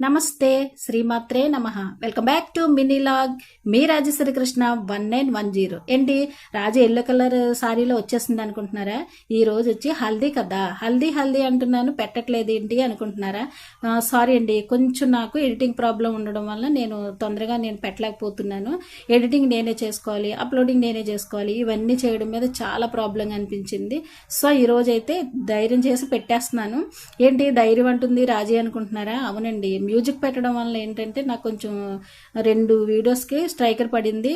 నమస్తే శ్రీమాత్రే నమ. Welcome back to mini log me Rajashree Krishna one nine one zero. ఏంటి రాజు ఎల్లో కలర్ సారీలో వచ్చేసింది అనుకుంటున్నారా? ఈ రోజు వచ్చి హల్దీ కదా? హల్దీ హల్దీ అంటున్నాను పెట్టట్లేదు ఏంటి అనుకుంటున్నారా? సారీ అండి కొంచెం నాకు ఎడిటింగ్ ప్రాబ్లం ఉండడం వల్ల నేను తొందరగా నేను పెట్టలేకపోతున్నాను. ఎడిటింగ్ నేనే చేసుకోవాలి అప్లోడింగ్ నేనే చేసుకోవాలి. ఇవన్నీ చేయడం మీద చాలా ప్రాబ్లం అనిపించింది. సో ఈ రోజు అయితే ధైర్యం చేసి పెట్టేస్తున్నాను. ఏంటి ధైర్యం అంటుంది రాజీ అనుకుంటున్నారా? అవునండి మ్యూజిక్ పెట్టడం వల్ల ఏంటంటే నాకు కొంచెం రెండు వీడియోస్కి స్ట్రైకర్ పడింది.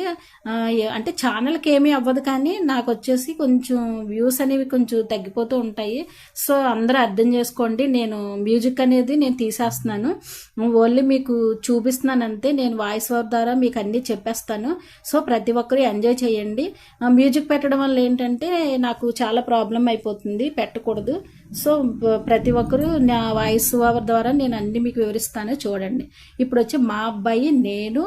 అంటే ఛానల్కి ఏమీ అవ్వదు కానీ నాకు వచ్చేసి కొంచెం వ్యూస్ అనేవి కొంచెం తగ్గిపోతూ ఉంటాయి. సో అందరూ అర్థం చేసుకోండి నేను మ్యూజిక్ అనేది నేను తీసేస్తున్నాను. ఓన్లీ మీకు చూపిస్తున్నాను అంతే నేను వాయిస్ ఓవర్ ద్వారా మీకు అన్నీ చెప్పేస్తాను. సో ప్రతి ఒక్కరు ఎంజాయ్ చేయండి. మ్యూజిక్ పెట్టడం వల్ల ఏంటంటే నాకు చాలా ప్రాబ్లం అయిపోతుంది పెట్టకూడదు. సో ప్రతి ఒక్కరూ నా వాయిస్ ఓవర్ ద్వారా నేను అన్ని మీకు వివరిస్తాను చూడండి. ఇప్పుడు వచ్చి మా అబ్బాయి నేను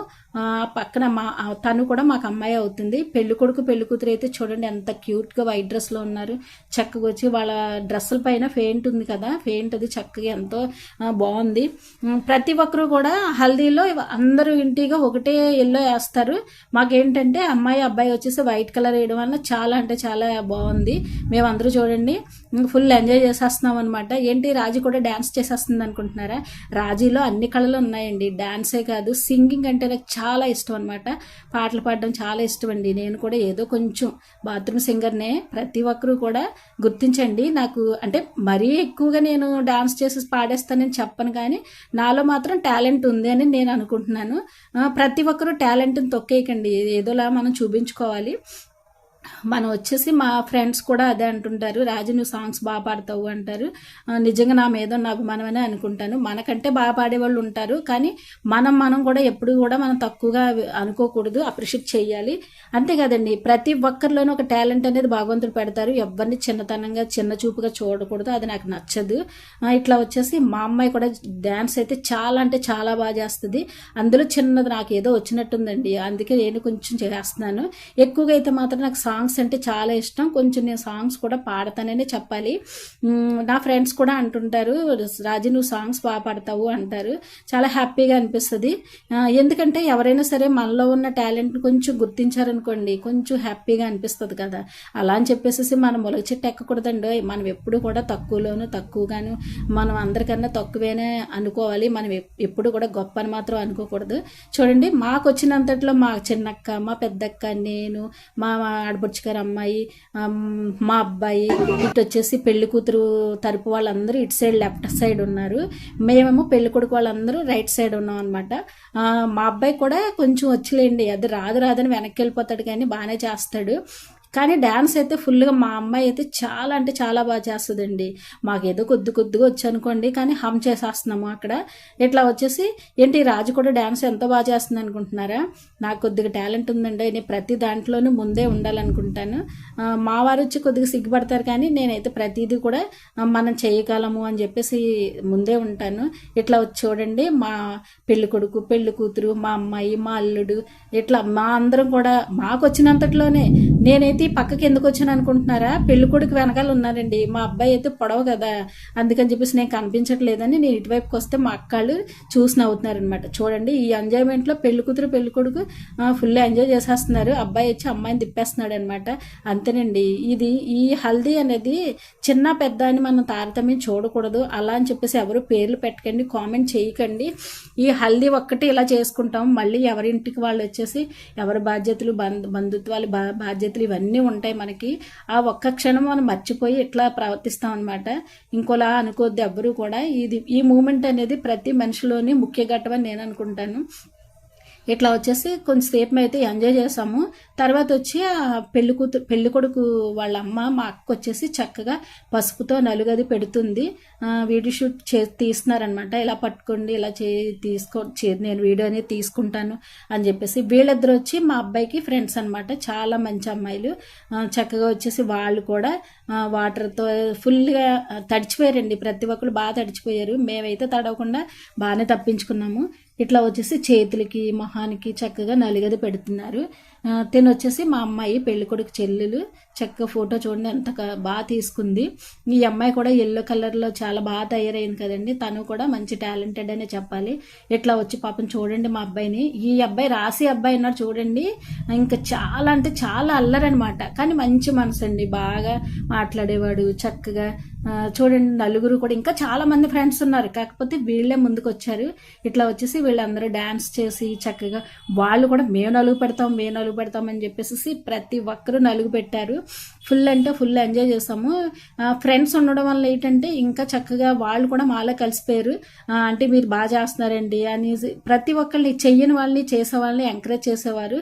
పక్కన మా తను కూడా మాకు అమ్మాయి అవుతుంది. పెళ్ళి కొడుకు పెళ్ళి కూతురు అయితే చూడండి ఎంత క్యూట్గా వైట్ డ్రెస్లో ఉన్నారు. చక్కగా వచ్చి వాళ్ళ డ్రెస్సుల పైన ఫెయింట్ ఉంది కదా ఫెయింట్ అది చక్కగా ఎంతో బాగుంది. ప్రతి ఒక్కరు కూడా హల్దీలో అందరూ ఇంటిగా ఒకటే ఎల్లో వేస్తారు. మాకేంటంటే అమ్మాయి అబ్బాయి వచ్చేసి వైట్ కలర్ వేయడం వల్ల చాలా అంటే చాలా బాగుంది. మేమందరూ చూడండి ఫుల్ ఎంజాయ్ చేసేస్తున్నాం అనమాట ఏంటి రాజీ కూడా డ్యాన్స్ చేసేస్తుంది అనుకుంటున్నారా? రాజీలో అన్ని కళలు ఉన్నాయండి. డ్యాన్సే కాదు సింగింగ్ అంటే నాకు చాలా ఇష్టం అనమాట పాటలు పాడడం చాలా ఇష్టం అండి. నేను కూడా ఏదో కొంచెం బాత్రూమ్ సింగర్నే ప్రతి ఒక్కరూ కూడా గుర్తించండి. నాకు అంటే మరీ ఎక్కువగా నేను డ్యాన్స్ చేసి పాడేస్తానని చెప్పను కానీ నాలో మాత్రం టాలెంట్ ఉంది అని నేను అనుకుంటున్నాను. ప్రతి ఒక్కరూ టాలెంట్ని తొక్కేయకండి. ఏదోలా మనం చూపించుకోవాలి. మనం వచ్చేసి మా ఫ్రెండ్స్ కూడా అదే అంటుంటారు రాజు నువ్వు సాంగ్స్ బాగా పాడతావు అంటారు. నిజంగా నా మీద నాకు మనమనే అనుకుంటాను. మనకంటే బాగా పాడేవాళ్ళు ఉంటారు. కానీ మనం మనం కూడా ఎప్పుడు కూడా మనం తక్కువగా అనుకోకూడదు. అప్రిషియేట్ చేయాలి అంతే కదండి ప్రతి ఒక్కరిలోనూ ఒక టాలెంట్ అనేది భగవంతుడు పెడతారు. ఎవరిని చిన్నతనంగా చిన్న చూపుగా చూడకూడదు. అది నాకు నచ్చదు. ఇట్లా వచ్చేసి మా అమ్మాయి కూడా డ్యాన్స్ అయితే చాలా అంటే చాలా బాగా చేస్తుంది. అందులో చిన్నది నాకు ఏదో వచ్చినట్టుందండి. అందుకే నేను కొంచెం చేస్తున్నాను. ఎక్కువగా అయితే మాత్రం నాకు సాంగ్స్ సాంగ్స్ అంటే చాలా ఇష్టం. కొంచెం నేను సాంగ్స్ కూడా పాడతాననే చెప్పాలి. నా ఫ్రెండ్స్ కూడా అంటుంటారు రాజు నువ్వు సాంగ్స్ బాగా పాడతావు అంటారు. చాలా హ్యాపీగా అనిపిస్తుంది. ఎందుకంటే ఎవరైనా సరే మనలో ఉన్న టాలెంట్ కొంచెం గుర్తించారనుకోండి కొంచెం హ్యాపీగా అనిపిస్తుంది కదా. అలా అని చెప్పేసి మనం మొలగ చెట్టు ఎక్కకూడదండి. మనం ఎప్పుడు కూడా తక్కువలోను తక్కువగాను మనం అందరికన్నా తక్కువేనే అనుకోవాలి. మనం ఎప్పుడు కూడా గొప్ప అని మాత్రం అనుకోకూడదు. చూడండి మాకు వచ్చినంతట్లో మా చిన్నక్క మా పెద్దక్క నేను మా ఆడపడుచు గారి అమ్మాయి మా అబ్బాయి ఇటు వచ్చేసి పెళ్ళి కూతురు తరపు వాళ్ళందరూ ఇటు సైడ్ లెఫ్ట్ సైడ్ ఉన్నారు. మేమేమో పెళ్ళి కొడుకు వాళ్ళందరూ రైట్ సైడ్ ఉన్నాం అనమాట మా అబ్బాయి కూడా కొంచెం వచ్చిలేండి అది రాదు రాదని వెనక్కి వెళ్ళిపోతాడు కానీ బాగానే చేస్తాడు. కానీ డ్యాన్స్ అయితే ఫుల్గా మా అమ్మాయి అయితే చాలా అంటే చాలా బాగా చేస్తుందండి. మాకేదో కొద్ది కొద్దిగా వచ్చి అనుకోండి కానీ హమ్ చేసేస్తున్నాము అక్కడ. ఇట్లా వచ్చేసి ఏంటి రాజు కూడా డ్యాన్స్ ఎంత బాగా చేస్తుంది అనుకుంటున్నారా? నాకు కొద్దిగా టాలెంట్ ఉందండి నేను ప్రతి దాంట్లోనూ ముందే ఉండాలనుకుంటాను. మా వారు వచ్చి కొద్దిగా సిగ్గుపడతారు కానీ నేనైతే ప్రతిదీ కూడా మనం చేయగలము అని చెప్పేసి ముందే ఉంటాను. ఇట్లా వచ్చి చూడండి మా పెళ్ళి కొడుకు పెళ్ళి కూతురు మా అమ్మాయి మా అల్లుడు ఇట్లా మా అందరం కూడా మాకు వచ్చినంతట్లోనే నేనైతే ఈ పక్కకి ఎందుకు వచ్చాను అనుకుంటున్నారా? పెళ్ళి కొడుకు వెనకాల ఉన్నారండి. మా అబ్బాయి అయితే పొడవు కదా. అందుకని చెప్పేసి నేను కనిపించట్లేదని నేను ఇటువైపుకి వస్తే మా అక్కళ్ళు చూసి నవ్వుతున్నారనమాట చూడండి ఈ ఎంజాయ్మెంట్లో పెళ్ళి కూతురు పెళ్ళి కొడుకు ఫుల్ ఎంజాయ్ చేసేస్తున్నారు. అబ్బాయి వచ్చి అమ్మాయిని తిప్పేస్తున్నాడు అనమాట అంతేనండి. ఇది ఈ హల్దీ అనేది చిన్న పెద్ద అని మనం తారతమ్యం చూడకూడదు. అలా అని చెప్పేసి ఎవరు పేర్లు పెట్టకండి కామెంట్ చేయకండి. ఈ హల్దీ ఒక్కటి ఇలా చేసుకుంటాం. మళ్ళీ ఎవరింటికి వాళ్ళు వచ్చేసి ఎవరి బాధ్యతలు బంధు బంధుత్వాలు బా బాధ్యతలు ఇవన్నీ ఉంటాయి మనకి. ఆ ఒక్క క్షణం మనం మర్చిపోయి ఇట్లా ప్రవర్తిస్తాం అనమాట ఇంకోలా అనుకోద్ది ఎవ్వరూ కూడా. ఇది ఈ మూమెంట్ అనేది ప్రతి మనిషిలోని ముఖ్య ఘట్టం అని నేను అనుకుంటాను. ఇట్లా వచ్చేసి కొంచెంసేపు అయితే ఎంజాయ్ చేసాము. తర్వాత వచ్చి ఆ పెళ్ళి కూతురు పెళ్ళి కొడుకు వాళ్ళ అమ్మ మా అక్క వచ్చేసి చక్కగా పసుపుతో నలుగది పెడుతుంది. వీడియో షూట్ చే తీస్తున్నారనమాట ఇలా పట్టుకోండి ఇలా చే తీసుకో చే- నేను వీడియో అనేది తీసుకుంటాను అని చెప్పేసి వీళ్ళిద్దరు వచ్చి మా అబ్బాయికి ఫ్రెండ్స్ అనమాట చాలా మంచి అమ్మాయిలు. చక్కగా వచ్చేసి వాళ్ళు కూడా వాటర్తో ఫుల్గా తడిచిపోయారండి. ప్రతి ఒక్కరు బాగా తడిచిపోయారు. మేమైతే తడవకుండా బాగానే తప్పించుకున్నాము. ఇట్లా వచ్చేసి చేతులకి మొహానికి చక్కగా నలుగది పెడుతున్నారు. ఆ, తిను వచ్చేసి మా అమ్మాయి పెళ్ళి కొడుకు చెల్లెలు. చక్కగా ఫోటో చూడండి ఎంత బాగా తీసుకుంది. ఈ అమ్మాయి కూడా ఎల్లో కలర్లో చాలా బాగా తయారైంది కదండి. తను కూడా మంచి టాలెంటెడ్ అనే చెప్పాలి. ఇట్లా వచ్చి పాపం చూడండి మా అబ్బాయిని. ఈ అబ్బాయి రాసి అబ్బాయి అన్నారు చూడండి. ఇంకా చాలా అంటే చాలా అల్లరనమాట కానీ మంచి మనసు అండి బాగా మాట్లాడేవాడు చక్కగా చూడండి నలుగురు కూడా. ఇంకా చాలా మంది ఫ్రెండ్స్ ఉన్నారు. కాకపోతే వీళ్ళే ముందుకు వచ్చారు ఇట్లా వచ్చేసి వీళ్ళందరూ డాన్స్ చేసి చక్కగా వాళ్ళు కూడా మేము నలుగు పెడతాం మేము నలుగు పెడతాం అని చెప్పేసి ప్రతి ఒక్కరూ నలుగు పెట్టారు. ఫుల్ అంటే ఫుల్ ఎంజాయ్ చేసాము. ఫ్రెండ్స్ ఉండడం వల్ల ఏంటంటే ఇంకా చక్కగా వాళ్ళు కూడా మాలో కలిసిపోయారు. అంటే మీరు బాగా చేస్తున్నారండి అనేసి ప్రతి ఒక్కరిని చెయ్యని వాళ్ళని చేసే వాళ్ళని ఎంకరేజ్ చేసేవారు.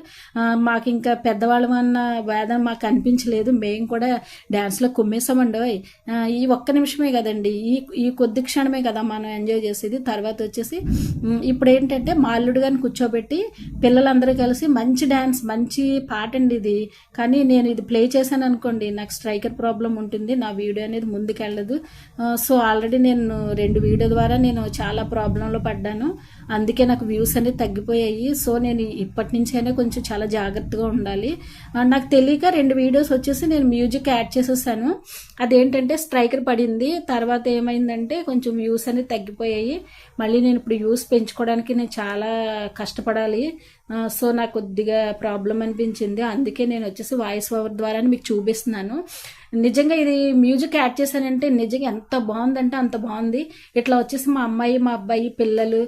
మాకు ఇంకా పెద్దవాళ్ళం అన్న వేదన మాకు అనిపించలేదు. మేము కూడా డ్యాన్స్లో కుమ్మేసామండి ఈ ఒక్క నిమిషమే కదండి. ఈ ఈ కొద్ది క్షణమే కదా మనం ఎంజాయ్ చేసేది. తర్వాత వచ్చేసి ఇప్పుడు ఏంటంటే మాల్లుడు గారిని కూర్చోబెట్టి పిల్లలందరూ కలిసి మంచి డ్యాన్స్ మంచి పాట అండి ఇది. కానీ నేను ఇది ప్లే చేశాను అనుకోండి నాకు స్ట్రైకర్ ప్రాబ్లం ఉంటుంది నా వీడియో అనేది ముందుకెళ్ళదు. సో ఆల్రెడీ నేను రెండు వీడియో ద్వారా నేను చాలా ప్రాబ్లంలో పడ్డాను. అందుకే నాకు వ్యూస్ అనేది తగ్గిపోయాయి. సో నేను ఇప్పటి నుంచైనా కొంచెం చాలా జాగ్రత్తగా ఉండాలి. నాకు తెలియక రెండు వీడియోస్ వచ్చేసి నేను మ్యూజిక్ యాడ్ చేసేసాను. అదేంటంటే స్ట్రైకర్ పడింది తర్వాత ఏమైందంటే కొంచెం వ్యూస్ అనేది తగ్గిపోయాయి. మళ్ళీ నేను ఇప్పుడు వ్యూస్ పెంచుకోవడానికి నేను చాలా కష్టపడాలి. సో నాకు కొద్దిగా ప్రాబ్లం అనిపించింది. అందుకే నేను వచ్చేసి వాయిస్ ఓవర్ ద్వారా మీకు చూపిస్తున్నాను. నిజంగా ఇది మ్యూజిక్ యాడ్ చేశానంటే నిజంగా ఎంత బాగుందంటే అంత బాగుంది. ఇట్లా వచ్చేసి మా అమ్మాయి మా అబ్బాయి పిల్లలు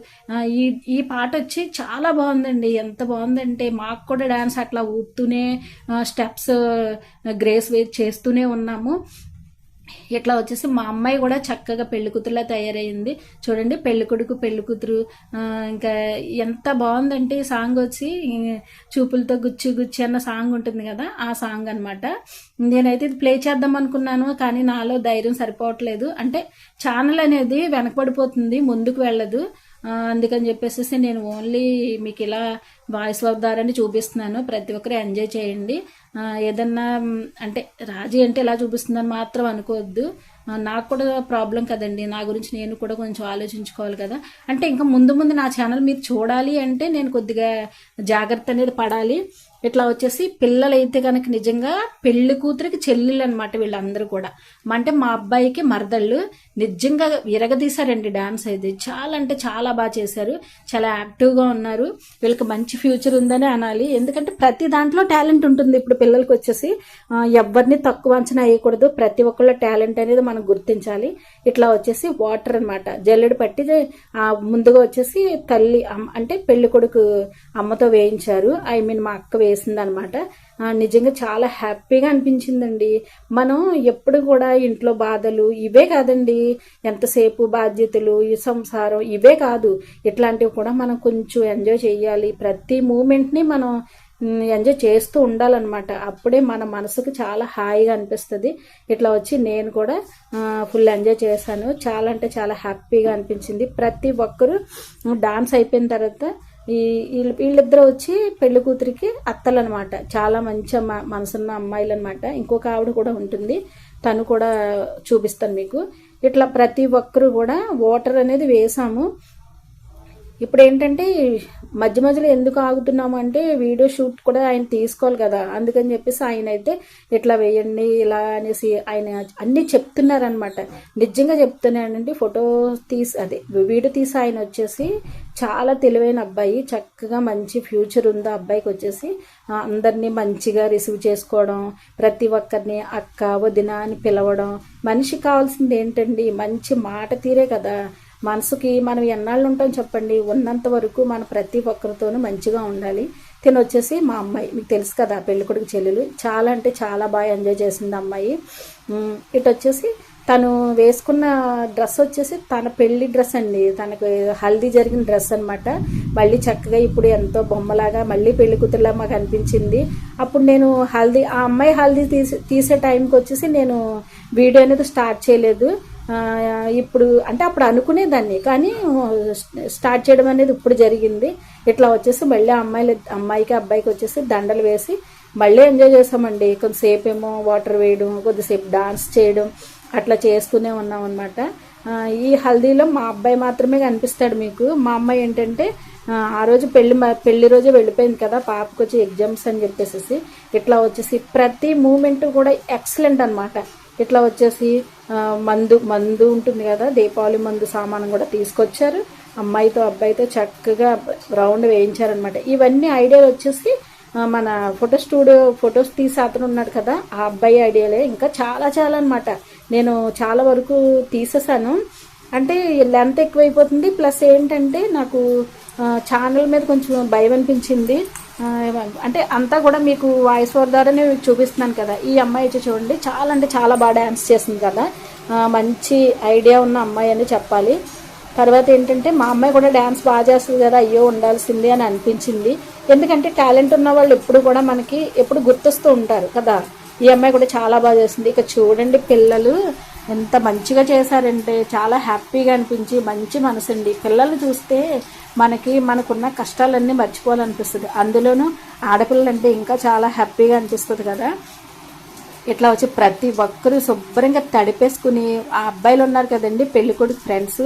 ఈ ఈ పాట వచ్చి చాలా బాగుందండి. ఎంత బాగుందంటే మాకు కూడా డాన్స్ అట్లా ఊపుతూనే స్టెప్స్ గ్రేస్ వేర్ చేస్తూనే ఉన్నాము. ఇట్లా వచ్చేసి మా అమ్మాయి కూడా చక్కగా పెళ్ళికూతురులా తయారైంది. చూడండి పెళ్ళికొడుకు పెళ్ళికూతురు ఇంకా ఎంత బాగుందంటే ఈ సాంగ్ వచ్చి చూపులతో గుచ్చి గుచ్చి అన్న సాంగ్ ఉంటుంది కదా ఆ సాంగ్ అన్నమాట. నేనైతే ఇది ప్లే చేద్దాం అనుకున్నాను కానీ నాలో ధైర్యం సరిపోవట్లేదు. అంటే ఛానల్ అనేది వెనకబడిపోతుంది ముందుకు వెళ్ళదు. అందుకని చెప్పేసి నేను ఓన్లీ మీకు ఇలా వాయిస్ ఓవర్ ద్వారానే చూపిస్తున్నాను. ప్రతి ఒక్కరు ఎంజాయ్ చేయండి. ఏదన్నా అంటే రాజీ అంటే ఇలా చూపిస్తుందని మాత్రం అనుకోవద్దు. నాకు కూడా ప్రాబ్లం కదండి. నా గురించి నేను కూడా కొంచెం ఆలోచించుకోవాలి కదా. అంటే ఇంకా ముందు ముందు నా ఛానల్ మీరు చూడాలి అంటే నేను కొద్దిగా జాగ్రత్త అనేది పడాలి. ఇట్లా వచ్చేసి పిల్లలైతే కనుక నిజంగా పెళ్ళి కూతురికి చెల్లెళ్ళు అనమాట వీళ్ళందరూ కూడా. అంటే మా అబ్బాయికి మరదళ్ళు నిజంగా విరగదీశారండి డాన్స్ అయితే. చాలా అంటే చాలా బాగా చేశారు. చాలా యాక్టివ్గా ఉన్నారు. వీళ్ళకి మంచి ఫ్యూచర్ ఉందని అనాలి. ఎందుకంటే ప్రతి దాంట్లో టాలెంట్ ఉంటుంది ఇప్పుడు పిల్లలకి వచ్చేసి. ఎవరిని తక్కువ అంచనా వేయకూడదు. ప్రతి ఒక్కళ్ళ టాలెంట్ అనేది మనం గుర్తించాలి. ఇట్లా వచ్చేసి వాటర్ అన్నమాట. జల్లెడు పట్టి ముందుగా వచ్చేసి తల్లి అంటే పెళ్ళి కొడుకు అమ్మతో వేయించారు. ఐ మీన్ మా అక్క వేసింది అనమాట నిజంగా చాలా హ్యాపీగా అనిపించిందండి. మనం ఎప్పుడు కూడా ఇంట్లో బాధలు ఇవే కాదండి. ఎంతసేపు బాధ్యతలు ఈ సంసారం ఇవే కాదు. ఇట్లాంటివి కూడా మనం కొంచెం ఎంజాయ్ చేయాలి. ప్రతి మూమెంట్ని మనం ఎంజాయ్ చేస్తూ ఉండాలన్నమాట. అప్పుడే మన మనసుకు చాలా హాయిగా అనిపిస్తుంది. ఇట్లా వచ్చి నేను కూడా ఫుల్ ఎంజాయ్ చేశాను. చాలా అంటే చాలా హ్యాపీగా అనిపించింది. ప్రతి ఒక్కరూ డాన్స్ అయిపోయిన తర్వాత ఈ వీళ్ళు వీళ్ళిద్దరూ వచ్చి పెళ్ళి కూతురికి అత్తలు అనమాట చాలా మంచి మనసున్న అమ్మాయిలు అనమాట ఇంకొక ఆవిడ కూడా ఉంటుంది. తను కూడా చూపిస్తాను మీకు. ఇట్లా ప్రతి ఒక్కరు కూడా వాటర్ అనేది వేసాము. ఇప్పుడు ఏంటంటే మధ్య మధ్యలో ఎందుకు ఆగుతున్నాము అంటే వీడియో షూట్ కూడా ఆయన తీసుకోవాలి కదా. అందుకని చెప్పేసి ఆయన అయితే ఇట్లా వేయండి ఇలా అనేసి ఆయన అన్ని చెప్తున్నారనమాట నిజంగా చెప్తున్నానండి ఫోటో తీసి అదే వీడియో తీసి ఆయన వచ్చేసి చాలా తెలివైన అబ్బాయి చక్కగా మంచి ఫ్యూచర్ ఉంది అబ్బాయికి వచ్చేసి అందరినీ మంచిగా రిసీవ్ చేసుకోవడం ప్రతి ఒక్కరిని అక్క వదిన అని పిలవడం మనిషి కావాల్సింది ఏంటండి? మంచి మాట తీరే కదా. మనసుకి మనం ఎన్నాళ్ళు ఉంటాం చెప్పండి. ఉన్నంత వరకు మన ప్రతి ఒక్కరితోనూ మంచిగా ఉండాలి. తిను వచ్చేసి మా అమ్మాయి మీకు తెలుసు కదా పెళ్ళికొడుకు చెల్లెలు. చాలా అంటే చాలా బాగా ఎంజాయ్ చేసింది అమ్మాయి. ఇటు వచ్చేసి తను వేసుకున్న డ్రెస్ వచ్చేసి తన పెళ్ళి డ్రెస్ అండి. తనకు హల్దీ జరిగిన డ్రెస్ అన్నమాట. మళ్ళీ చక్కగా ఇప్పుడు ఎంతో బొమ్మలాగా మళ్ళీ పెళ్ళి కూతురులా మాకు అనిపించింది. అప్పుడు నేను హల్దీ ఆ అమ్మాయి హల్దీ తీసే తీసే టైంకి వచ్చేసి నేను వీడియో అనేది స్టార్ట్ చేయలేదు. ఇప్పుడు అంటే అప్పుడు అనుకునేదాన్ని. కానీ స్టార్ట్ చేయడం అనేది ఇప్పుడు జరిగింది. ఇట్లా వచ్చేసి మళ్ళీ అమ్మాయిలు అమ్మాయికి అబ్బాయికి వచ్చేసి దండలు వేసి మళ్ళీ ఎంజాయ్ చేసామండి. కొంతసేపు ఏమో వాటర్ వేయడం కొద్దిసేపు డాన్స్ చేయడం అట్లా చేస్తూనే ఉన్నాం అనమాట ఈ హల్దీలో మా అబ్బాయి మాత్రమే కనిపిస్తాడు మీకు. మా అమ్మాయి ఏంటంటే ఆ, రోజు పెళ్ళి పెళ్ళి రోజే వెళ్ళిపోయింది కదా పాపకు వచ్చి ఎగ్జామ్స్ అని చెప్పేసి ఇట్లా వచ్చేసి ప్రతి మూమెంట్ కూడా ఎక్సలెంట్ అనమాట ఇట్లా వచ్చేసి మందు మందు ఉంటుంది కదా దీపావళి మందు సామాన్ కూడా తీసుకొచ్చారు. అమ్మాయితో అబ్బాయితో చక్కగా రౌండ్ వేయించారనమాట ఇవన్నీ ఐడియాలు వచ్చేసి మన ఫోటో స్టూడియో ఫొటోస్ తీసి అతను ఉన్నాడు కదా ఆ అబ్బాయి ఐడియాలే. ఇంకా చాలా చాలా అనమాట నేను చాలా వరకు తీసేసాను అంటే లెంత్ ఎక్కువైపోతుంది. ప్లస్ ఏంటంటే నాకు ఛానల్ మీద కొంచెం భయం అనిపించింది. అంటే అంతా కూడా మీకు వాయిస్ ఓవర్ ద్వారానే మీకు చూపిస్తున్నాను కదా. ఈ అమ్మాయి వచ్చి చూడండి. చాలా అంటే చాలా బాగా డ్యాన్స్ చేసింది కదా. మంచి ఐడియా ఉన్న అమ్మాయి అని చెప్పాలి. తర్వాత ఏంటంటే మా అమ్మాయి కూడా డ్యాన్స్ బాగా చేస్తుంది కదా. అయ్యో ఉండాల్సింది అని అనిపించింది. ఎందుకంటే టాలెంట్ ఉన్న వాళ్ళు ఎప్పుడు కూడా మనకి ఎప్పుడు గుర్తొస్తూ ఉంటారు కదా. ఈ అమ్మాయి కూడా చాలా బాగా చేస్తుంది ఇక చూడండి పిల్లలు. ఎంత మంచిగా చేశారంటే చాలా హ్యాపీగా అనిపించి మంచి మనసండి. పిల్లలు చూస్తే మనకి మనకున్న కష్టాలన్నీ మర్చిపోవాలనిపిస్తుంది. అందులోనూ ఆడపిల్లలంటే ఇంకా చాలా హ్యాపీగా అనిపిస్తుంది కదా. ఇట్లా వచ్చి ప్రతి ఒక్కరూ శుభ్రంగా తడిపేసుకుని ఆ అబ్బాయిలు ఉన్నారు కదండి పెళ్ళికొడుకు ఫ్రెండ్స్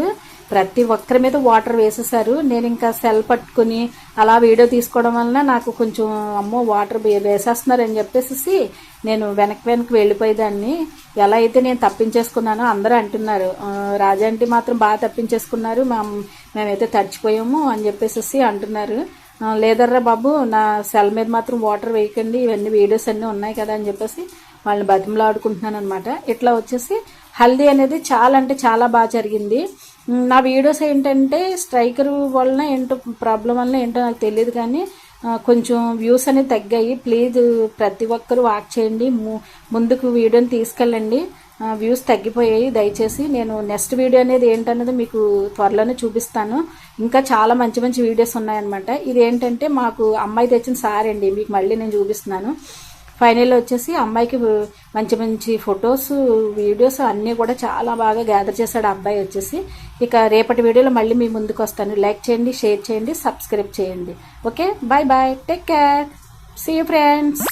ప్రతి ఒక్కరి మీద వాటర్ వేసేసారు నేను ఇంకా సెల్ పట్టుకుని అలా వీడియో తీసుకోవడం వలన నాకు కొంచెం అమ్మో వాటర్ వేసేస్తున్నారని చెప్పేసి నేను వెనక్కి వెనక్కి వెళ్ళిపోయేదాన్ని. ఎలా అయితే నేను తప్పించేసుకున్నానో అందరూ అంటున్నారు. "ఆ, రాజాంటి మాత్రం బాగా తప్పించేసుకున్నారు. మా మేమైతే తడిచిపోయాము అని చెప్పేసి అంటున్నారు. లేదర్రా బాబు నా సెల్ మీద మాత్రం వాటర్ వేయకండి. ఇవన్నీ వీడియోస్ అన్నీ ఉన్నాయి కదా అని చెప్పేసి వాళ్ళని బతిమలాడుకుంటున్నాను అనమాట ఇట్లా వచ్చేసి హల్దీ అనేది చాలా అంటే చాలా బాగా జరిగింది. నా వీడియోస్ ఏంటంటే స్ట్రైకర్ వలన ఏంటో ప్రాబ్లం వలన ఏంటో నాకు తెలియదు కానీ కొంచెం వ్యూస్ అనేది తగ్గాయి. ప్లీజ్ ప్రతి ఒక్కరూ వాక్ చేయండి. ము- ముందుకు వీడియోని తీసుకెళ్ళండి. వ్యూస్ తగ్గిపోయాయి. దయచేసి నేను నెక్స్ట్ వీడియో అనేది ఏంటనేది మీకు త్వరలోనే చూపిస్తాను. ఇంకా చాలా మంచి మంచి వీడియోస్ ఉన్నాయన్నమాట. ఇది ఏంటంటే మాకు అమ్మాయి తెచ్చిన సార్ అండి మీకు మళ్ళీ నేను చూపిస్తున్నాను. ఫైనల్ వచ్చేసి అమ్మాయికి మంచి మంచి ఫొటోస్ వీడియోస్ అన్నీ కూడా చాలా బాగా గ్యాదర్ చేశాడు ఆ అబ్బాయి వచ్చేసి. ఇక రేపటి వీడియోలో మళ్ళీ మీ ముందుకు వస్తాను. లైక్ చేయండి షేర్ చేయండి సబ్స్క్రైబ్ చేయండి. Okay bye bye take care see friends